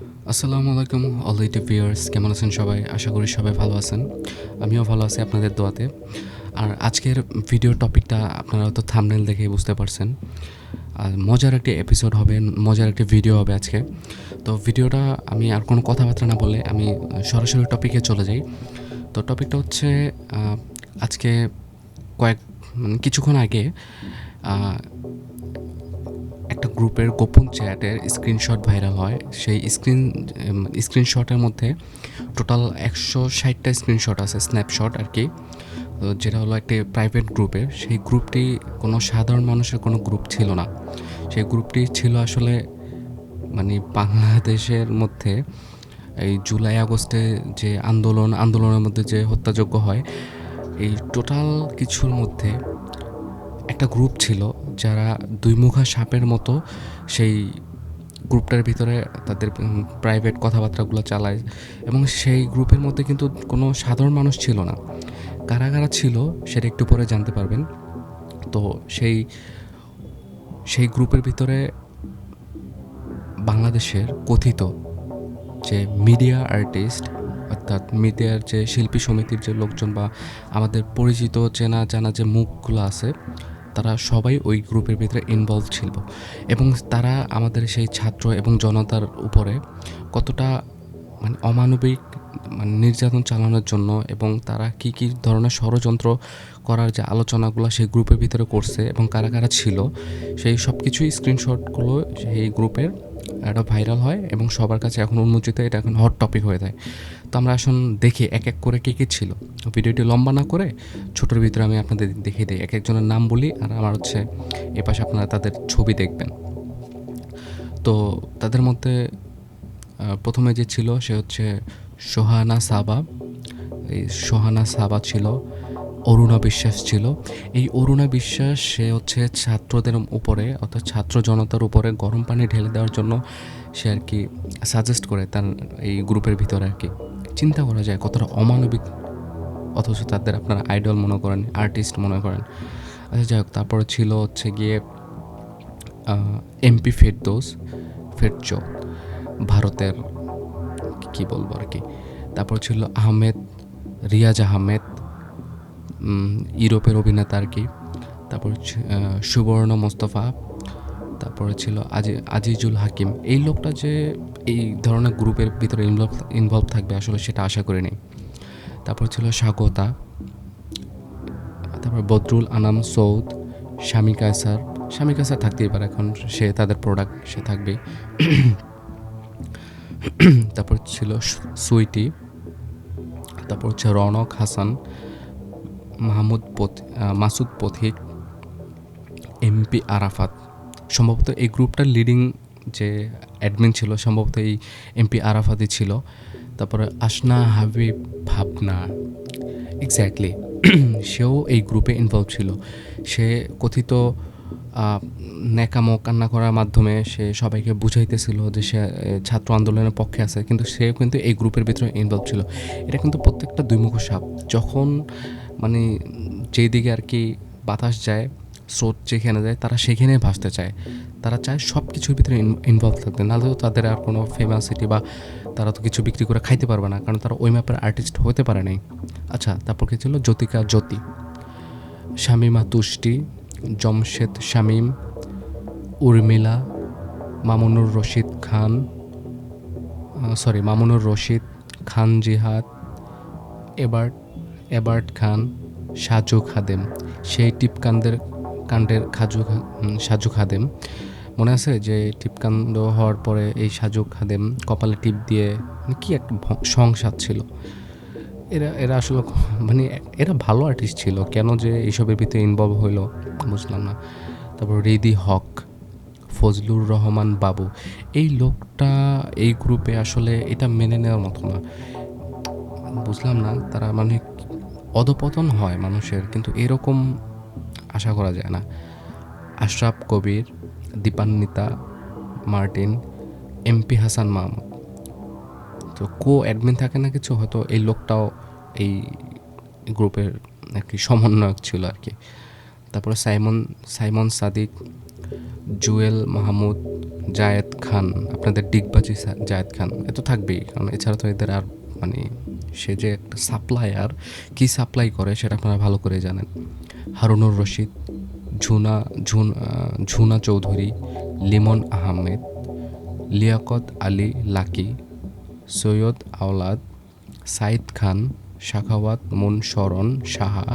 আসসালামু আলাইকুম already viewers, কেমন আছেন সবাই? আশা করি সবাই ভালো আছেন। আমিও ভালো আছি আপনাদের দোয়াতে। আর আজকের ভিডিও টপিকটা আপনারা তো থামনেল দেখে বুঝতে পারছেন। আর মজার একটি এপিসোড হবে, মজার একটি ভিডিও হবে আজকে। তো ভিডিওটা আমি আর কোনো কথাবার্তা না বলে আমি সরাসরি টপিকে চলে যাই। তো টপিকটা হচ্ছে আজকে কয়েক মানে কিছুক্ষণ আগে একটা গ্রুপের গোপন চ্যাটের স্ক্রিনশট ভাইরাল হয়। সেই স্ক্রিন স্ক্রিনশটের মধ্যে টোটাল একশো ষাটটা স্ক্রিনশট আছে, স্ন্যাপশট আর কি। যেটা হলো একটি প্রাইভেট গ্রুপের। সেই গ্রুপটি কোনো সাধারণ মানুষের কোনো গ্রুপ ছিল না। সেই গ্রুপটি ছিল আসলে মানে বাংলাদেশের মধ্যে এই জুলাই, আগস্টে যে আন্দোলন, আন্দোলনের মধ্যে যে হত্যাযোগ্য হয়, এই টোটাল কিছুর মধ্যে একটা গ্রুপ ছিল যারা দুই মুখা সাপের মতো সেই গ্রুপটার ভিতরে তাদের প্রাইভেট কথাবার্তাগুলো চালায় এবং সেই গ্রুপের মধ্যে কিন্তু কোনো সাধারণ মানুষ ছিল না। কারা কারা ছিল সেটা একটু পরে জানতে পারবেন। তো সেই সেই গ্রুপের ভিতরে বাংলাদেশের কথিত যে মিডিয়া আর্টিস্ট অর্থাৎ মিডিয়ার যে শিল্পী সমিতির যে লোকজন বা আমাদের পরিচিত চেনা জানা যে মুখগুলো আছে তারা সবাই ওই গ্রুপের ভিতরে ইনভলভ ছিল। এবং তারা আমাদের সেই ছাত্র এবং জনতার উপরে কতটা মানে অমানবিক মানে নির্যাতন চালানোর জন্য এবং তারা কি কি ধরনের ষড়যন্ত্র করার যে আলোচনাগুলো সেই গ্রুপের ভিতরে করছে এবং কারা কারা ছিল, সেই সব কিছুই স্ক্রিনশটগুলো সেই গ্রুপের। একটা ভাইরাল হয় এবং সবার কাছে এখন উন্মোচিত এটা এখন হট টপিক হয়ে যায়। তো আমরা এখন দেখি এক এক করে কে কে ছিল। ভিডিওটি লম্বা না করে ছোটোর ভিতরে আমি আপনাদের দেখিয়ে দিই। এক একজনের নাম বলি আর আমার হচ্ছে এ পাশে আপনারা তাদের ছবি দেখবেন। তো তাদের মধ্যে প্রথমে যে ছিল সে হচ্ছে সোহানা সাবা। এই সোহানা সাবা ছিল। অরুণা বিশ্বাস ছিল। এই অরুণা বিশ্বাস, সে হচ্ছে ছাত্রদের উপরে, অর্থাৎ ছাত্র জনতার উপরে গরম পানি ঢেলে দেওয়ার জন্য সে আর কি সাজেস্ট করে তার এই গ্রুপের ভিতরে আর কি। চিন্তা করা যায় কতটা অমানবিক, অথচ তাদের আপনারা আইডল মনে করেন আর্টিস্ট মনে করেন। আচ্ছা যাই হোক, তারপরে ছিল হচ্ছে গিয়ে এমপি ফেরদোস ফেরচো ভারতের কি বলব আর কি। তারপর ছিল আহমেদ, রিয়াজ আহমেদ ইউরোপের অভিনেতা আর কি। তারপর সুবর্ণ মোস্তফা, তারপরে ছিল আজি, আজিজুল হাকিম। এই লোকটা যে এই ধরনের গ্রুপের ভিতরে ইনভলভ ইনভলভ থাকবে, আসলে সেটা আশা করিনি তারপর ছিল স্বাগতা, তারপর বদরুল আনাম সৌদ, স্বামী কায়সার। স্বামী কায়সার থাকতেই পারে, এখন সে তাদের প্রোডাক্ট সে থাকবে তারপর ছিল সুইটি, তারপর হচ্ছে রনক হাসান মাহমুদ পথ- মাসুদ পথিক এমপি আরাফাত। সম্ভবত এই গ্রুপটার লিডিং যে অ্যাডমিন ছিল, সম্ভবত এই এমপি আরাফাতই ছিল। তারপরে আসনা হাবিব ভাবনা। এক্স্যাক্টলি সেও এই গ্রুপে ইনভলভ ছিল। সে কথিত ন্যাকামো কান্না করার মাধ্যমে সে সবাইকে বুঝাইতেছিল যে সে ছাত্র আন্দোলনের পক্ষে আছে। কিন্তু সেও কিন্তু এই গ্রুপের ভিতরে ইনভলভ ছিল। এটা কিন্তু প্রত্যেকটা দুইমুখ সাপ যখন মানে যেই দিকে আর কি বাতাস যায়, স্রোত যেখানে যায়, তারা সেখানে ভাসতে চায়। তারা চায় সব কিছুর ভিতরে ইনভলভ থাকতে। নাহলে তো তাদের আর কোনো ফেমাসিটি বা তারা তো কিছু বিক্রি করে খাইতে পারবে না, কারণ তারা ওই ম্যাপের আর্টিস্ট হতে পারে নাই। আচ্ছা তারপর কি ছিল? জ্যোতিকা জ্যোতি। শামিমা তুষ্টি, জমশেদ শামীম, উর্মিলা, মামুনুর রশিদ খান সরি মামুনুর রশিদ খান জিহাদ এবার্ট এবার্ট খান, সাজু খাদেম। সেই টিপকান্দের কাণ্ডের খাজু সাজু খাদেম। মনে আছে যে টিপকাণ্ড হওয়ার পরে এই সাজু খাদেম কপালে টিপ দিয়ে মানে কি একটা ভ- সংসার ছিল? এরা এরা আসলে মানে এরা ভালো আর্টিস্ট ছিল। কেন যে এইসবের ভিতরে ইনভলভ হইল বুঝলাম না। তারপর রিদি হক, ফজলুর রহমান বাবু। এই লোকটা, এই গ্রুপে আসলে এটা মেনে নেওয়ার মতো না। বুঝলাম না, তারা মানে অধপতন হয় মানুষের, কিন্তু এরকম আশা করা যায় না। Ashraf Kabir, Dipanwita Martin, MP Hasan Mahmud. তো কো অ্যাডমিন থাকে না কিছু, হয়তো এই লোকটাও এই গ্রুপের আর কি সমন্বয়ক ছিল আর কি। তারপরে সাইমন সাইমন সাদিক, জুয়েল মাহমুদ, জায়েদ খান, আপনাদের ডিগবাজি জায়েদ খান, এ তো থাকবেই, কারণ এছাড়া তো এদের আর মানে সে যে একটা সাপ্লায়ার কি সাপ্লাই করে সেটা আপনারা ভালো করে জানেন। হারুনুর রশিদ, ঝুনা, ঝুন ঝুনা চৌধুরী, লিমন আহমেদ, লিয়াকত আলী লাকি, সৈয়দ আওলাদ, সাইদ খান, শাখাওয়াত মুন শরণ সাহা,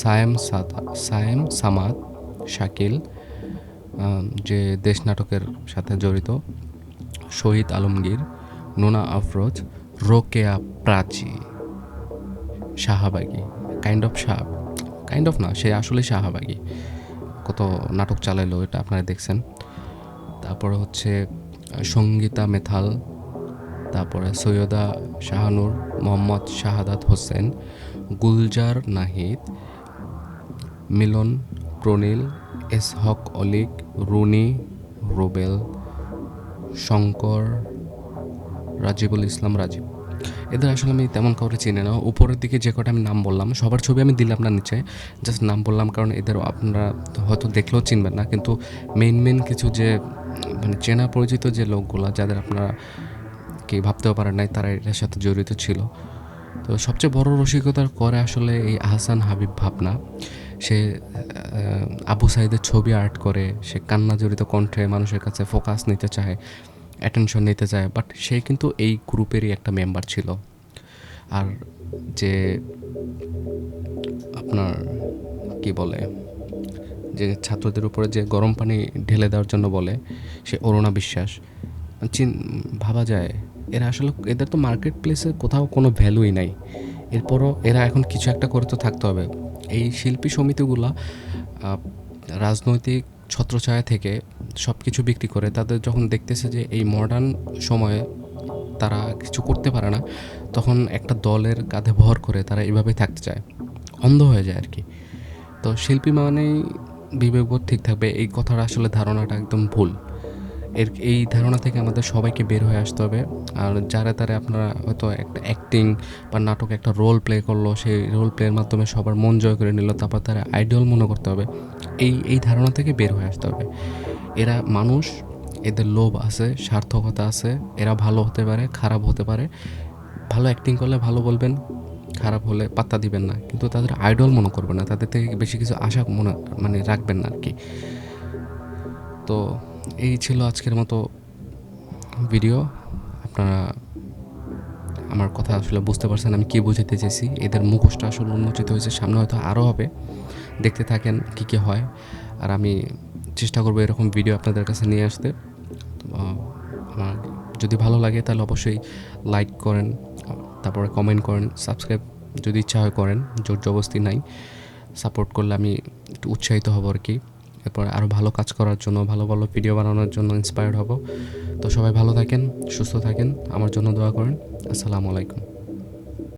সায়েম সাদা সায়েম সামাদ, শাকিল যে দেশ নাটকের সাথে জড়িত, শহীদ আলমগীর, নোনা আফরোজ রোকেয়া প্রাচী। শাহাবাগি কাইন্ড অফ শাহ কাইন্ড অফ না, সে আসলে শাহাবাগি। কত নাটক চালাইলো, এটা আপনারা দেখছেন। তারপরে হচ্ছে, সঙ্গীতা মেথাল, তারপরে সৈয়দা শাহানুর, মোহাম্মদ শাহাদাত হোসেন, গুলজার নাহিদ, মিলন প্রনীল এস হক অলিক, রুনি রুবেল, শঙ্কর রাজিবুল ইসলাম রাজীব। এদের আসলে আমি তেমন কাউকে চিনি না। উপরের দিকে যে কটা আমি নাম বললাম, সবার ছবি আমি দিলাম না নিচে। জাস্ট নাম বললাম কারণ এদের আপনারা হয়তো দেখলেও চিনবেন না। কিন্তু মেইন মেইন কিছু যে মানে চেনা পরিচিত যে লোকগুলা, যাদের আপনারা কি ভাবতেও পারেন নাই, তারা এটার সাথে জড়িত ছিল। তো সবচেয়ে বড় রসিকতার করে আসলে এই আহসান হাবিব ভাবনা। সে আবু সাইদের ছবি আর্ট করে, সে কান্না জড়িত কণ্ঠে মানুষের কাছে ফোকাস নিতে চায়। অ্যাটেনশন নিতে চায় বাট সে কিন্তু এই গ্রুপেরই একটা মেম্বার ছিল। আর যে আপনার কি বলে, যে ছাত্রদের উপরে যে গরম পানি ঢেলে দেওয়ার জন্য বলে, সে অরুণা বিশ্বাস। চিন, ভাবা যায়, এরা আসলে, এদের তো মার্কেট প্লেসে কোথাও কোনো ভ্যালুই নাই। এরপরও এরা এখন কিছু একটা করে তো থাকতে হবে। এই শিল্পী সমিতিগুলা রাজনৈতিক ছত্রছায়া থেকে সব কিছু বিক্রি করে তাদের যখন দেখতেছে যে এই মডার্ন সময়ে তারা কিছু করতে পারে না, তখন একটা দলের কাঁধে ভর করে তারা এভাবেই থাকতে চায়। অন্ধ হয়ে যায় আর কি তো শিল্পী মানেই বিবেকবোধ ঠিক থাকবে, এই কথাটা আসলে ধারণাটা একদম ভুল। এর এই ধারণা থেকে আমাদের সবাইকে বের হয়ে আসতে হবে। আর যারা তারা আপনারা হয়তো একটা অ্যাক্টিং বা নাটক একটা রোল প্লে করল, সেই রোল প্লের মাধ্যমে সবার মন জয় করে নিল, তারপর তারা আইডল মনে করতে হবে। এই এই ধারণা থেকে বের হয়ে আসতে হবে। এরা মানুষ, এদের লোভ আছে, সার্থকতা আছে, এরা ভালো হতে পারে, খারাপ হতে পারে। ভালো অ্যাক্টিং করলে ভালো বলবেন, খারাপ হলে পাত্তা দিবেন না। কিন্তু তাদের আইডল মনে করবেন না, তাদের থেকে বেশি কিছু আশা মনে মানে রাখবেন না আর কি। তো এই ছিল আজকের মতো ভিডিও আপনারা আমার কথা আসলে বুঝতে পারছেন, আমি কী বুঝাতে চেয়েছি। এদের মুখোশটা আসলে উন্মোচিত হয়েছে, সামনে হয়তো আরও হবে। দেখতে থাকেন কী কী হয়। আর আমি চেষ্টা করব এরকম ভিডিও আপনাদের কাছে নিয়ে আসতে। আমার যদি ভালো লাগে তাহলে অবশ্যই লাইক করেন, তারপরে কমেন্ট করেন সাবস্ক্রাইব যদি ইচ্ছা হয় করেন, জোর জবস্তি নাই। সাপোর্ট করলে আমি একটু উৎসাহিত হব আর কি। এরপর আরও ভালো কাজ করার জন্য, ভালো ভালো ভিডিও বানানোর জন্য ইন্সপায়ার্ড হব। তো সবাই ভালো থাকেন, সুস্থ থাকেন। আমার জন্য দোয়া করেন। আসসালামু আলাইকুম।